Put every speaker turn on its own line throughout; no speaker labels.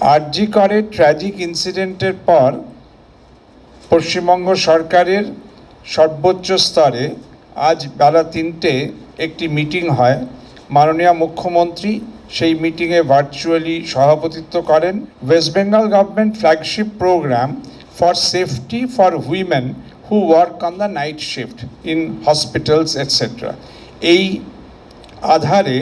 আরজি করে ট্র্যাজিক ইনসিডেন্টের পর পশ্চিমবঙ্গ সরকারের সর্বোচ্চ স্তরে আজ বেলা তিনটে একটি মিটিং হয়। মাননীয় মুখ্যমন্ত্রী সেই মিটিংয়ে ভার্চুয়ালি সভাপতিত্ব করেন। West Bengal government flagship programme for safety for women who work on the night shift in hospitals etcetera এই আধারে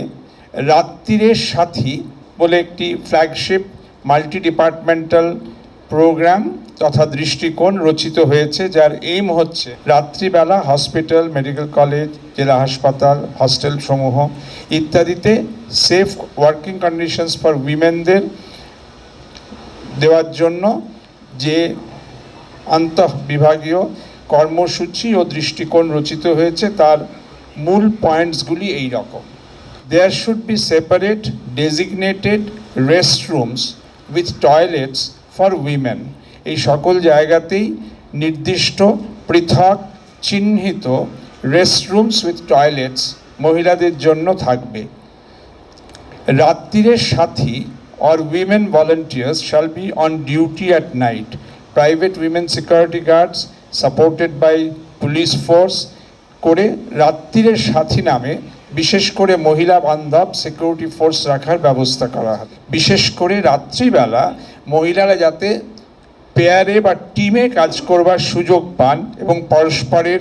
রাত্রিরের সাথী বলে একটি ফ্ল্যাগশিপ মাল্টি ডিপার্টমেন্টাল প্রোগ্রাম তথা দৃষ্টিকোণ রচিত হয়েছে, যার এইম হচ্ছে রাত্রিবেলা হসপিটাল মেডিকেল কলেজ জেলা হাসপাতাল হস্টেল সমূহ ইত্যাদিতে সেফ ওয়ার্কিং কন্ডিশনস ফর উইমেনদের দেওয়ার জন্য যে আন্তঃ বিভাগীয় কর্মসূচি ও দৃষ্টিকোণ রচিত হয়েছে, তার মূল পয়েন্টসগুলি এই রকম। There should be separate designated restrooms with toilets for women এই সকল জায়গাতেই নির্দিষ্ট, পৃথক, চিহ্নিত রেস্টরুমস উইথ টয়লেটস মহিলাদের জন্য থাকবে। রাত্রিরের সাথী or women volunteers shall be on duty at night private women security guards supported by police force করে রাত্রিরের সাথী নামে বিশেষ করে মহিলা বান্ধব সিকিউরিটি ফোর্স রাখার ব্যবস্থা করা হবে। বিশেষ করে রাত্রিবেলা মহিলারা যাতে পেয়ারে বা টিমে কাজ করবার সুযোগ পান এবং পরস্পরের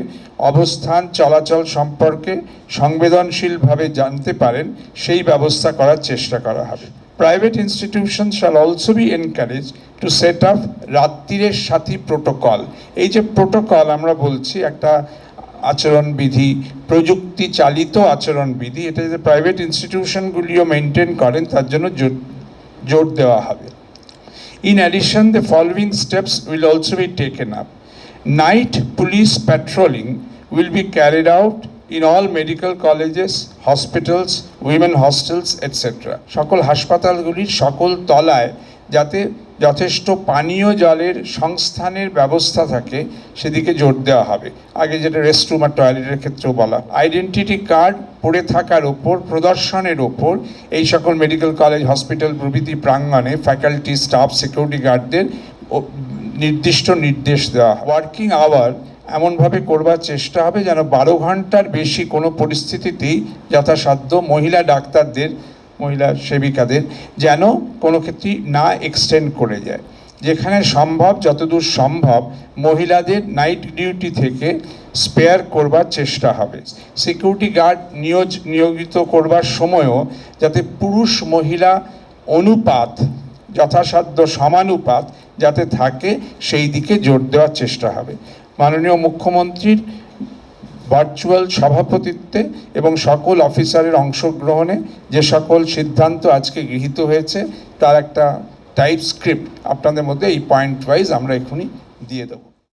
অবস্থান, চলাচল সম্পর্কে সংবেদনশীলভাবে জানতে পারেন, সেই ব্যবস্থা করার চেষ্টা করা হবে। Private institution shall also be encourage to set up রাত্রিরের সাথী প্রোটোকল এই যে প্রোটোকল আমরা বলছি, একটা আচরণবিধি প্রযুক্তি চালিত আচরণবিধি, এটা যে প্রাইভেট ইনস্টিটিউশনগুলিও মেনটেন করেন, তার জন্য জোর দেওয়া হবে। In addition the following steps will also be taken up night police patrolling will be carried out in all medical colleges hospitals women hostels etcetera সকল হাসপাতালগুলির সকল তলায় যাতে যথেষ্ট পানীয় জলের সংস্থানের ব্যবস্থা থাকে, সেদিকে জোর দেওয়া হবে। আগে যেটা রেস্টরুম আর টয়লেটের ক্ষেত্রেও বলা। আইডেন্টিটি কার্ড পড়ে থাকার ওপর, প্রদর্শনের ওপর, এই সকল মেডিকেল কলেজ হসপিটাল প্রভৃতি প্রাঙ্গণে ফ্যাকাল্টি স্টাফ সিকিউরিটি গার্ডদের নির্দিষ্ট নির্দেশ দেওয়া ওয়ার্কিং আওয়ার এমনভাবে করবার চেষ্টা হবে যেন বারো ঘণ্টার বেশি কোনো পরিস্থিতিতেই যথাসাধ্য মহিলা ডাক্তারদের মহিলা সেবিকাদের যেন কোনো ক্ষেত্রেই না এক্সটেন্ড করে যায়। যেখানে সম্ভব, যতদূর সম্ভব, মহিলাদের নাইট ডিউটি থেকে স্পেয়ার করবার চেষ্টা হবে। সিকিউরিটি গার্ড নিয়োজ, নিয়োজিত করবার সময়ও যাতে পুরুষ মহিলা অনুপাত, যথাসাধ্য সমানুপাত যাতে থাকে, সেই দিকে জোর দেওয়ার চেষ্টা হবে। মাননীয় মুখ্যমন্ত্রীর ভার্চুয়াল সভাপতিত্বে এবং সকল অফিসারের অংশগ্রহণে যে সকল সিদ্ধান্ত আজকে গৃহীত হয়েছে, তার একটা টাইপ স্ক্রিপ্ট আপনাদের মধ্যে এই পয়েন্ট ওয়াইজ আমরা এখনই দিয়ে দেবো।